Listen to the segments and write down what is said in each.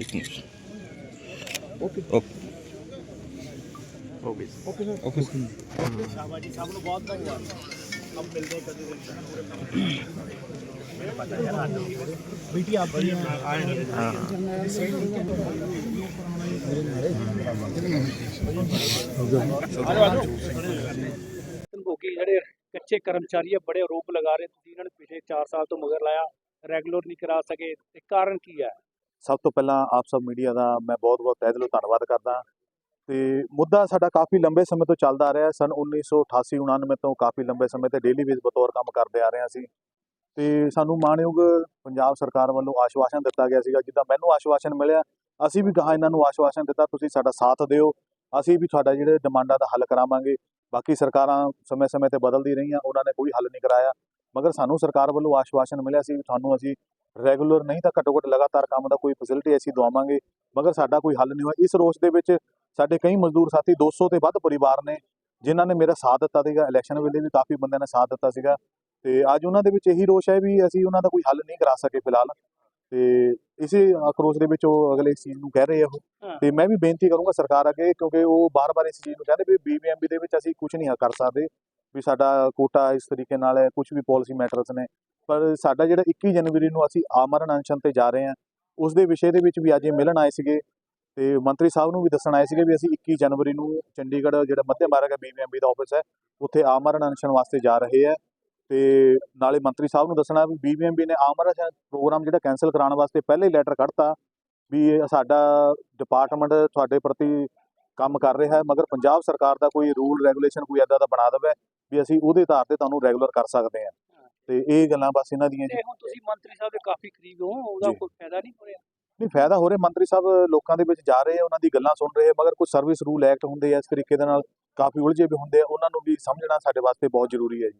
ਇੱਕ minute okay okay okay okay ਸ਼ਾਬਾਸ਼ ਜੀ ਸਭ ਨੂੰ ਬਹੁਤ ਧੰਨਵਾਦ ਹਮ ਮਿਲਦੇ हैं कभी दिन बेटी आप भी ਭੋਗੀ ਜਿਹੜੇ ਕੱਚੇ ਕਰਮਚਾਰੀ ਆ ਬੜੇ ਆਰੋਪ ਲਗਾ ਰਹੇ ਤੁਸੀਂ ਇਹਨਾਂ ਨੂੰ ਪਿਛਲੇ 4 ਸਾਲ ਤੋਂ ਮਗਰ ਲਾਇਆ ਰੈਗੂਲਰ ਨਹੀਂ ਕਰਾ ਸਕੇ ਤੇ ਕਾਰਨ ਕੀ ਹੈ ਸਭ ਤੋਂ ਪਹਿਲਾਂ ਆਪ ਸਭ ਮੀਡੀਆ ਦਾ ਮੈਂ ਬਹੁਤ-ਬਹੁਤ ਤਹਿ ਦਿਲੋਂ ਧੰਨਵਾਦ ਕਰਦਾ ਤੇ ਮੁੱਦਾ ਸਾਡਾ ਕਾਫੀ ਲੰਬੇ ਸਮੇਂ ਤੋਂ ਚੱਲਦਾ ਆ ਰਿਹਾ ਹੈ। ਸਨ 1988-99 ਤੋਂ ਕਾਫੀ ਲੰਬੇ ਸਮੇਂ ਤੇ ਡੇਲੀ ਬੇਸ ਬਤੌਰ ਕੰਮ ਕਰਦੇ ਆ ਰਹੇ ਹਾਂ ਅਸੀਂ। ਤੇ ਸਾਨੂੰ ਮਾਣਯੋਗ ਪੰਜਾਬ ਸਰਕਾਰ ਵੱਲੋਂ ਆਸ਼ਵਾਸਨ ਦਿੱਤਾ ਗਿਆ ਸੀਗਾ। ਜਿੱਦਾਂ ਮੈਨੂੰ ਆਸ਼ਵਾਸਨ ਮਿਲਿਆ, ਅਸੀਂ ਵੀ ਕਹਾ ਇਹਨਾਂ ਨੂੰ ਆਸ਼ਵਾਸਨ ਦਿੱਤਾ, ਤੁਸੀਂ ਸਾਡਾ ਸਾਥ ਦਿਓ। ਅਸੀਂ ਵੀ ਤੁਹਾਡਾ ਜਿਹੜੇ ਡਿਮਾਂਡਾਂ ਦਾ ਹੱਲ ਕਰਾਵਾਂਗੇ। ਬਾਕੀ ਸਰਕਾਰਾਂ ਸਮੇਂ-ਸਮੇਂ ਤੇ ਬਦਲਦੀ ਰਹੀਆਂ, ਉਹਨਾਂ ਨੇ ਕੋਈ ਹੱਲ ਨਹੀਂ ਕਰਾਇਆ। ਮਗਰ ਸਾਨੂੰ ਸਰਕਾਰ ਵੱਲੋਂ ਆਸ਼ਵਾਸਨ ਮਿਲਿਆ ਸੀ ਵੀ ਤੁਹਾਨੂੰ ਅਸੀਂ ਰੈਗੂਲਰ ਨਹੀਂ ਤਾਂ ਘੱਟੋ ਘੱਟ ਲਗਾਤਾਰ ਕੰਮ ਦਾ ਕੋਈ ਫੈਸਿਲਿਟੀ ਅਸੀਂ ਦਵਾਵਾਂਗੇ ਮਗਰ ਸਾਡਾ ਕੋਈ ਹੱਲ ਨਹੀਂ ਹੋਇਆ। ਇਸ ਰੋਸ ਦੇ ਵਿੱਚ ਸਾਡੇ ਕਈ ਮਜ਼ਦੂਰ ਸਾਥੀ 200 ਤੇ ਵੱਧ ਪਰਿਵਾਰ ਨੇ ਜਿਨ੍ਹਾਂ ਨੇ ਮੇਰਾ ਸਾਥ ਦਿੱਤਾ ਸੀਗਾ। ਇਲੈਕਸ਼ਨ ਵੇਲੇ ਵੀ ਕਾਫੀ ਬੰਦਿਆਂ ਨੇ ਸਾਥ ਦਿੱਤਾ ਸੀਗਾ। ਤੇ ਅੱਜ ਉਹਨਾਂ ਦੇ ਵਿੱਚ ਇਹੀ ਰੋਸ਼ ਹੈ ਵੀ ਅਸੀਂ ਉਹਨਾਂ ਦਾ ਕੋਈ ਹੱਲ ਨਹੀਂ ਕਰਾ ਸਕੇ ਫਿਲਹਾਲ। ਤੇ ਇਸੇ ਆਕਰੋਸ਼ ਦੇ ਵਿੱਚ ਉਹ ਅਗਲੇ ਚੀਜ਼ ਨੂੰ ਕਹਿ ਰਹੇ ਆ ਉਹ। ਤੇ ਮੈਂ ਵੀ ਬੇਨਤੀ ਕਰੂੰਗਾ ਸਰਕਾਰ ਅੱਗੇ ਕਿਉਂਕਿ ਉਹ ਬਾਰ-ਬਾਰ ਇਸ ਚੀਜ਼ ਨੂੰ ਕਹਿੰਦੇ ਵੀ ਬੀਬੀਐਮਬੀ ਦੇ ਵਿੱਚ ਅਸੀਂ ਕੁਝ ਨਹੀਂ ਕਰ ਸਕਦੇ। ਵੀ ਸਾਡਾ ਕੋਟਾ ਇਸ ਤਰੀਕੇ ਨਾਲ ਹੈ ਕੁਝ ਵੀ ਪਾਲਿਸੀ ਮੈਟਰਸ ਨੇ। ਪਰ ਸਾਡਾ ਜਿਹੜਾ 21 ਜਨਵਰੀ ਨੂੰ ਅਸੀਂ ਆਮਰਨ ਅਨਸ਼ਨ ਤੇ ਜਾ ਰਹੇ ਹਾਂ, ਉਸ ਦੇ ਵਿਸ਼ੇ ਦੇ ਵਿੱਚ ਵੀ ਅੱਜ ਇਹ ਮਿਲਣ ਆਏ ਸੀਗੇ ਤੇ ਮੰਤਰੀ ਸਾਹਿਬ ਨੂੰ ਵੀ ਦੱਸਣ ਆਏ ਸੀਗੇ ਵੀ ਅਸੀਂ 21 ਜਨਵਰੀ ਨੂੰ ਚੰਡੀਗੜ੍ਹ ਜਿਹੜਾ ਮੱਧ ਮਾਰਗ ਹੈ ਬੀਬੀਐਮਬੀ ਦਾ ਆਫਿਸ ਹੈ, ਉੱਥੇ ਆਮਰਨ ਅਨਸ਼ਨ ਵਾਸਤੇ ਜਾ ਰਹੇ ਹੈ ਤੇ ਨਾਲੇ ਮੰਤਰੀ ਸਾਹਿਬ ਨੂੰ ਦੱਸਣਾ ਵੀ ਬੀਬੀਐਮਬੀ ਨੇ ਆਮਰਨ ਪ੍ਰੋਗਰਾਮ ਜਿਹੜਾ ਕੈਨਸਲ ਕਰਾਉਣ ਵਾਸਤੇ ਪਹਿਲੇ ਹੀ ਲੈਟਰ ਕੱਢਤਾ ਵੀ ਸਾਡਾ ਡਿਪਾਰਟਮੈਂਟ ਤੁਹਾਡੇ ਪ੍ਰਤੀ ਕੰਮ ਕਰ ਰਿਹਾ ਹੈ, ਮਗਰ ਪੰਜਾਬ ਸਰਕਾਰ ਦਾ ਕੋਈ ਰੂਲ ਰੈਗੂਲੇਸ਼ਨ ਕੋਈ ਐਦਾ ਦਾ ਬਣਾ ਦੇਵੇ ਵੀ ਅਸੀਂ ਉਹਦੇ ਆਧਾਰ ਤੇ ਤੁਹਾਨੂੰ ਰੈਗੂਲਰ ਕਰ ਸਕਦੇ ਹਾਂ। ਤੇ ਇਹ ਗੱਲਾਂ ਬਸ ਇਹਨਾਂ ਦੀਆਂ ਜੀ। ਹੁਣ ਤੁਸੀਂ ਮੰਤਰੀ ਸਾਹਿਬ ਦੇ ਕਾਫੀ ਕਰੀਬ ਹੋ ਉਹਦਾ। ਕੋਈ ਫਾਇਦਾ ਨਹੀਂ ਹੋ ਰਿਹਾ? ਨਹੀਂ ਫਾਇਦਾ ਹੋ ਰਿਹਾ। ਮੰਤਰੀ ਸਾਹਿਬ ਲੋਕਾਂ ਦੇ ਵਿੱਚ ਜਾ ਰਹੇ ਆ ਉਹਨਾਂ ਦੀ ਗੱਲਾਂ ਸੁਣ ਰਹੇ ਮਗਰ ਕੁਝ ਸਰਵਿਸ ਰੂਲ ਐਕਟ ਹੁੰਦੇ ਆ ਇਸ ਤਰੀਕੇ ਦੇ ਨਾਲ ਕਾਫੀ ਉਲਝੇ ਵੀ ਹੁੰਦੇ ਆ ਉਹਨਾਂ ਨੂੰ ਵੀ ਸਮਝਣਾ ਸਾਡੇ ਵਾਸਤੇ ਬਹੁਤ ਜ਼ਰੂਰੀ ਹੈ ਜੀ।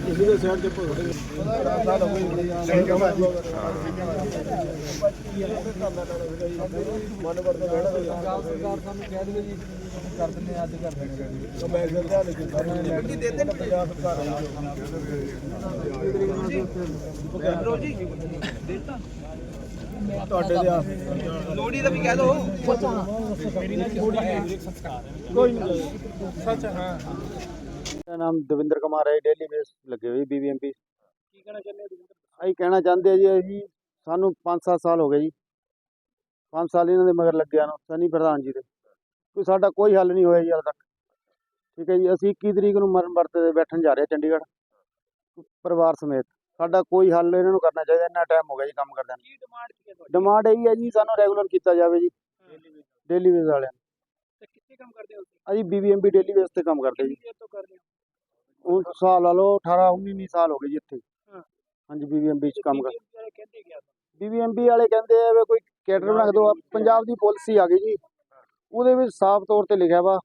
ਤੁਸੀਂ ਦੇ ਸਾਈਡ ਤੇ ਭੁਗਤ ਸਰਕਾਰ ਸਾਨੂੰ ਕਹਿ ਦੇਵੇ ਜੀ ਕਰ ਦਿੰਦੇ ਆ ਅੱਜ ਕਰ ਦਿੰਦੇ ਆ ਮੈਂ ਗੱਲ ਧਿਆਨ ਦੇ ਸਰਕਾਰ ਨੇ ਦੇ ਦੇਣ ਪੰਜਾਬ ਸਰਕਾਰ ਜੀ ਦੇਤਾ ਤੁਹਾਡੇ ਦੇ ਲੋੜੀ ਦਾ ਵੀ ਕਹਿ ਦੋ ਮੇਰੀ ਨਾ ਲੋੜੀ ਸੰਸਕਾਰ ਕੋਈ ਨਹੀਂ ਸੱਚ, ਹਾਂ। ਨਾਮ ਦਵਿੰਦਰ ਕੁਮਾਰ ਹੈ ਡੇਲੀ ਬੇਸ ਲੱਗੇ ਹੋਏ ਬੀਬੀਐਮਪੀ ਕੀ ਕਹਿਣਾ ਚਾਹੁੰਦੇ ਹੋ ਤੁਸੀਂ ਅਸੀਂ ਕਹਿਣਾ ਚਾਹੁੰਦੇ ਆ ਜੀ ਅਸੀਂ ਸਾਨੂੰ 5-7 ਸਾਲ ਹੋ ਗਏ ਜੀ। 5 ਸਾਲ ਇਹਨਾਂ ਦੇ ਮਗਰ ਲੱਗਿਆ ਨੂੰ ਸਨੀ ਪ੍ਰਧਾਨ ਜੀ ਦੇ। ਕੋਈ ਸਾਡਾ ਕੋਈ ਹੱਲ ਨਹੀਂ ਹੋਇਆ ਜੀ ਹਾਲ ਤੱਕ। ਠੀਕ ਹੈ ਜੀ ਅਸੀਂ 21 ਤਰੀਕ ਨੂੰ ਮਰਨ ਵਰਤ ਤੇ ਬੈਠਣ ਜਾ ਰਹੇ ਚੰਡੀਗੜ੍ਹ ਪਰਿਵਾਰ ਸਮੇਤ। ਸਾਡਾ ਕੋਈ ਹੱਲ ਇਹਨਾਂ ਨੂੰ ਕਰਨਾ ਚਾਹੀਦਾ ਇੰਨਾ ਟਾਈਮ ਹੋ ਗਿਆ ਜੀ ਕੰਮ ਕਰਦਿਆਂ ਨੂੰ। ਕੀ ਡਿਮਾਂਡ ਕੀ ਹੈ ਤੁਹਾਡੀ? ਡਿਮਾਂਡ ਇਹੀ ਹੈ ਜੀ ਸਾਨੂੰ ਰੈਗੂਲਰ ਕੀਤਾ ਜਾਵੇ ਜੀ ਡੇਲੀ ਬੇਸ ਵਾਲਿਆਂ ਨੂੰ। ਤੇ ਕਿੱਥੇ ਕੰਮ ਕਰਦੇ ਹੋ ਅਸੀਂ ਬੀਬੀਐਮਪੀ ਡੇਲੀ ਬੇਸ ਤੇ ਕੰਮ ਕਰਦੇ ਜੀ। ਕਿੰਨੀ ਦੇਰ ਤੋਂ ਕਰ ਰਹੇ ਹੋ ਹੁਣ ਸਾਲ ਲਾ ਲਓ 18 19 19 ਸਾਲ ਹੋ ਗਏ ਜੀ ਇੱਥੇ। ਹਾਂ। ਹਾਂਜੀ ਬੀਬੀਐਮਪੀ ਚ ਕੰਮ ਕਰ। BBMP ਵਾਲੇ ਕਹਿੰਦੇ ਗਿਆ ਬੀਬੀਐਮਪੀ ਵਾਲੇ ਕਹਿੰਦੇ ਆ ਵੀ ਕੋਈ ਕੈਟਰ ਬਣਾ ਦਿਓ ਪੰਜਾਬ ਦੀ ਪਾਲਿਸੀ ਆ ਗਈ ਜੀ। ਉਹਦੇ ਵਿੱਚ ਸਾਫ਼ ਤੌਰ ਤੇ ਲਿਖਿਆ ਵਾ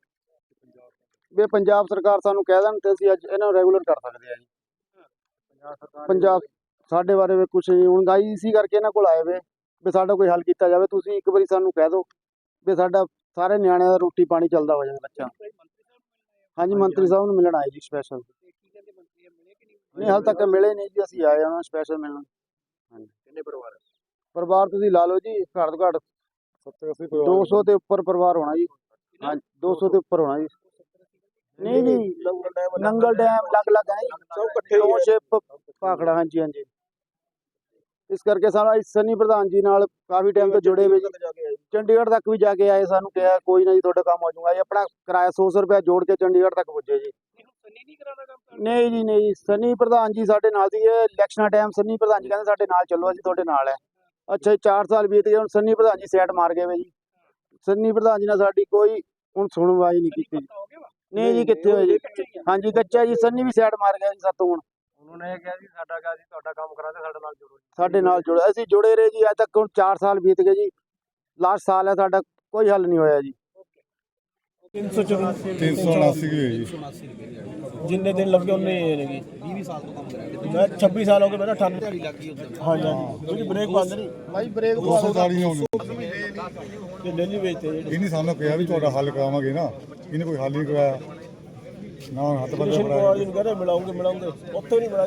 ਵੀ ਪੰਜਾਬ ਸਰਕਾਰ ਸਾਨੂੰ ਕਹਿ ਦੇਣ ਤੇ ਅਸੀਂ ਅੱਜ ਇਹਨਾਂ ਨੂੰ ਰੈਗੂਲਰ ਕਰ ਸਕਦੇ ਆ ਜੀ। ਪੰਜਾਬ ਸਾਡੇ ਬਾਰੇ ਵੀ ਕੁਝ ਨਹੀਂ। ਹੁਣ ਗਾਈ ਇਸੀ ਕਰਕੇ ਇਹਨਾਂ ਕੋਲ ਆਏ ਵੇ ਵੀ ਸਾਡਾ ਕੋਈ ਹੱਲ ਕੀਤਾ ਜਾਵੇ। ਤੁਸੀਂ ਇੱਕ ਵਾਰੀ ਸਾਨੂੰ ਕਹਿ ਦਿਓ ਵੀ ਸਾਡਾ ਸਾਰੇ ਨਿਆਣਿਆਂ ਦਾ ਰੋਟੀ ਪਾਣੀ ਚੱਲਦਾ ਹੋ ਜਾਵੇ ਬੱਚਾ ਕੋਈ ਮੰਤਰੀ ਸਾਹਿਬ ਨੂੰ ਮਿਲਣਾ ਹੈ ਹਾਂਜੀ ਮੰਤਰੀ ਸਾਹਿਬ ਨੂੰ ਮਿਲਣ ਆਏ ਜੀ ਸਪੈਸ਼ਲ ਤੇ ਕੀ ਕਹਿੰਦੇ ਮੰਤਰੀ ਮਿਲੇ ਕਿ ਨਹੀਂ ਨਹੀਂ ਹਾਲ ਤੱਕ ਮਿਲੇ ਨਹੀਂ ਜੀ ਅਸੀਂ ਆਏ ਹਾਂ ਸਪੈਸ਼ਲ ਮਿਲਣ। ਕਿੰਨੇ ਪਰਿਵਾਰ ਪਰਿਵਾਰ ਤੁਸੀਂ ਲਾ ਲਓ ਜੀ ਘੱਟ ਤੋਂ ਘੱਟ 200 ਦੇ ਉੱਪਰ ਪਰਿਵਾਰ ਹੋਣਾ ਜੀ। ਹਾਂ 200 ਦੇ ਉੱਪਰ ਹੋਣਾ ਜੀ। ਨਹੀਂ ਜੀ ਨੰਗਲ ਡੈਮ ਲੱਗ ਲੱਗ ਹੈ ਸਭ ਇਕੱਠੇ ਟਾਊਨਸ਼ਿਪ ਭਾਖੜਾ ਹਾਂਜੀ ਹਾਂਜੀ। ਇਸ ਕਰਕੇ ਸਾਨੂੰ ਅੱਜ ਸਨੀ ਪ੍ਰਧਾਨ ਜੀ ਨਾਲ ਕਾਫੀ ਟਾਈਮ ਤੋਂ ਜੁੜੇ ਹੋਏ ਜੀ। ਚੰਡੀਗੜ੍ਹ ਤੱਕ ਵੀ ਜਾ ਕੇ ਆਏ ਸਾਨੂੰ ਕਿਹਾ ਕੋਈ ਨਾ ਜੀ ਤੁਹਾਡਾ ਕੰਮ ਹੋ ਜਾਊਗਾ। ਜੀ ਆਪਣਾ ਕਿਰਾਇਆ 100 ਰੁਪਏ ਜੋੜ ਕੇ ਚੰਡੀਗੜ੍ਹ ਤੱਕ ਪੁੱਜੇ ਜੀ। ਨਹੀਂ ਕਰਾਉਣਾ ਕੰਮ ਕਰ ਨਹੀਂ ਜੀ ਨਹੀਂ ਜੀ ਸਨੀ ਪ੍ਰਧਾਨ ਜੀ ਸਾਡੇ ਨਾਲ ਸੀ ਇਹ ਇਲੈਕਸ਼ਨਾਂ ਟਾਈਮ ਸਨੀ ਪ੍ਰਧਾਨ ਜੀ ਕਹਿੰਦੇ ਸਾਡੇ ਨਾਲ ਚੱਲੋ ਅਸੀਂ ਤੁਹਾਡੇ ਨਾਲ ਹੈ ਅੱਛਾ ਜੀ 4 ਸਾਲ ਬੀਤ ਗਏ ਹੁਣ ਸਨੀ ਪ੍ਰਧਾਨ ਜੀ ਸੈਟ ਮਾਰ ਗਏ ਵੇ ਜੀ। ਸਨੀ ਪ੍ਰਧਾਨ ਜੀ ਨਾਲ ਸਾਡੀ ਕੋਈ ਹੁਣ ਸੁਣਵਾਈ ਨਹੀਂ ਕੀਤੀ ਨਹੀਂ ਜੀ ਕਿੱਥੇ ਹੋਏ ਜੀ। ਹਾਂਜੀ ਕੱਚਾ ਜੀ ਸਨੀ ਵੀ ਸੈਟ ਮਾਰ ਗਿਆ ਜੀ ਸਾਤੋਂ ਹੁਣ। ਉਹਨਾਂ ਨੇ ਇਹ ਕਿਹਾ ਜੀ ਸਾਡਾ ਕਿਹਾ ਜੀ ਤੁਹਾਡਾ ਕੰਮ ਕਰਾਦੇ ਸਾਡੇ ਨਾਲ ਜੁੜੋ ਸਾਡੇ ਨਾਲ ਜੁੜੇ ਅਸੀਂ ਜੁੜੇ ਰਹੇ ਜੀ ਅੱਜ ਤੱਕ ਹੁਣ 4 ਸਾਲ ਬੀਤ ਗਏ ਜੀ। ਲਾਸਟ ਸਾਲ ਹੈ ਸਾਡਾ ਕੋਈ ਹੱਲ ਨਹੀਂ ਹੋਇਆ ਜੀ। 379 ਕੀ ਹੋਈ ਜੀ? ਜਿੰਨੇ ਦਿਨ ਲੱਗੇ ਉਹਨੇ ਇਹ ਨੇਗੀ 20 ਸਾਲ ਤੋਂ ਕੰਮ ਕਰਿਆ ਮੈਂ 26 ਸਾਲ ਹੋ ਗਏ ਮੇਰਾ 98 ਦਿਹਾੜੀ ਲੱਗ ਗਈ ਉੱਧਰ। ਹਾਂ ਜੀ ਉਹਦੀ ਬ੍ਰੇਕ ਬੰਦ ਨਹੀਂ। ਭਾਈ ਬ੍ਰੇਕ 240 ਨਹੀਂ ਹੋਣੀ ਤੇ ਡੇਲੀ ਵੇਚਦੇ ਜਿਹੜੇ। ਇਹਨੇ ਸਾਨੂੰ ਕਿਹਾ ਵੀ ਤੁਹਾਡਾ ਹੱਲ ਕਰਾਵਾਂਗੇ ਨਾ। ਇਹਨੇ ਕੋਈ ਹੱਲ ਨਹੀਂ ਕਰਾਇਆ। ਨਾ ਹੱਥ ਜੀ ਨੂੰ ਕਹਿੰਦੇ ਮਿਲਾਉਂਗੇ ਮਿਲਾਉਂਗੇ। ਉੱਥੇ ਨਹੀਂ ਮਿਲਿਆ